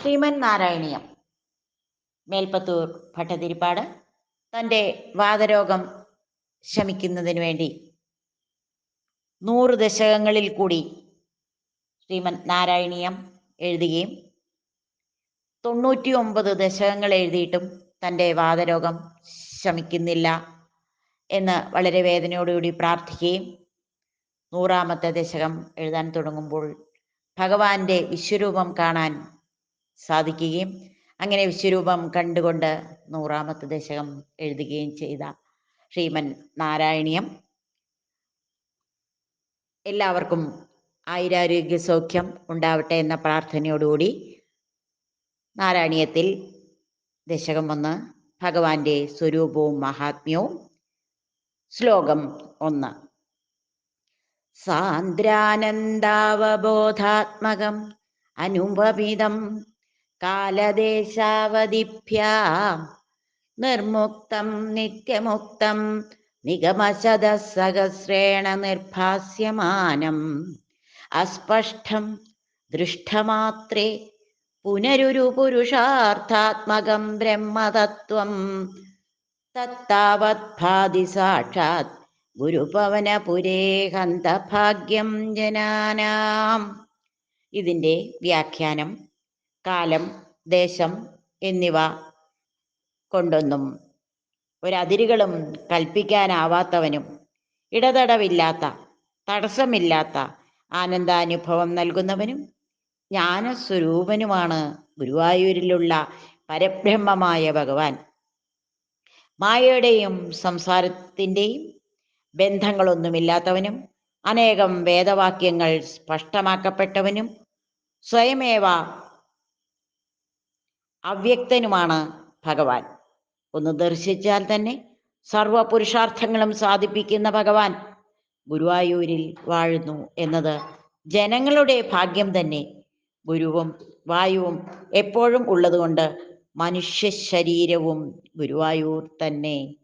ശ്രീമൻ നാരായണീയം. മേൽപ്പത്തൂർ ഭട്ടതിരിപ്പാട് തന്റെ വാതരോഗം ശമിക്കുന്നതിന് വേണ്ടി നൂറ് ദശകങ്ങളിൽ കൂടി ശ്രീമൻ നാരായണീയം എഴുതുകയും തൊണ്ണൂറ്റി ഒമ്പത് ദശകങ്ങൾ എഴുതിയിട്ടും തന്റെ വാതരോഗം ശമിക്കുന്നില്ല എന്ന് വളരെ വേദനയോടുകൂടി പ്രാർത്ഥിക്കുകയും നൂറാമത്തെ ദശകം എഴുതാൻ തുടങ്ങുമ്പോൾ ഭഗവാന്റെ വിശ്വരൂപം കാണാൻ സാധിക്കുകയും അങ്ങനെ വിശ്വരൂപം കണ്ടുകൊണ്ട് നൂറാമത്തെ ദശകം എഴുതുകയും ചെയ്ത ശ്രീമൻ നാരായണീയം. എല്ലാവർക്കും ആയിരാരോഗ്യ സൗഖ്യം ഉണ്ടാവട്ടെ എന്ന പ്രാർത്ഥനയോടുകൂടി നാരായണീയത്തിൽ ദശകം ഒന്ന് ഭഗവാന്റെ സ്വരൂപവും മഹാത്മ്യവും. ശ്ലോകം ഒന്ന്. സാന്ദ്രാനന്ദാവബോധാത്മകം അനുപമിതം കാലദേശാവധിഭ്യാം നിർമുക്തം നിത്യമുക്തം നിഗമശത സഹസ്രേണ നിർഭാസ്യമാനം അസ്പഷ്ടം ദൃഷ്ടമാത്രേ പുനരുരു പുരുഷാർത്ഥാത്മകം ബ്രഹ്മതത്വം തത്താവത് ഭാതി സാക്ഷാത് ഗുരുപവനപുരേ ഹന്തഭാഗ്യം ജനാനാം ഇതിന്റെ വ്യാഖ്യാനം കാലം ദേശം എന്നിവ കൊണ്ടൊന്നും ഒരതിരുകളും കൽപ്പിക്കാനാവാത്തവനും ഇടതടവില്ലാത്ത തടസ്സമില്ലാത്ത ആനന്ദാനുഭവം നൽകുന്നവനും ജ്ഞാനസ്വരൂപനുമാണ് ഗുരുവായൂരിലുള്ള പരബ്രഹ്മമായ ഭഗവാൻ. മായയുടെയും സംസാരത്തിന്റെയും ബന്ധങ്ങളൊന്നുമില്ലാത്തവനും അനേകം വേദവാക്യങ്ങൾ സ്പഷ്ടമാക്കപ്പെട്ടവനും സ്വയമേവ അവ്യക്തനുമാണ് ഭഗവാൻ. ഒന്ന് ദർശിച്ചാൽ തന്നെ സർവ പുരുഷാർത്ഥങ്ങളും സാധിപ്പിക്കുന്ന ഭഗവാൻ ഗുരുവായൂരിൽ വാഴുന്നു എന്നത് ജനങ്ങളുടെ ഭാഗ്യം തന്നെ. ഗുരുവും വായുവും എപ്പോഴും ഉള്ളതുകൊണ്ട് മനുഷ്യ ശരീരവും ഗുരുവായൂർ തന്നെ.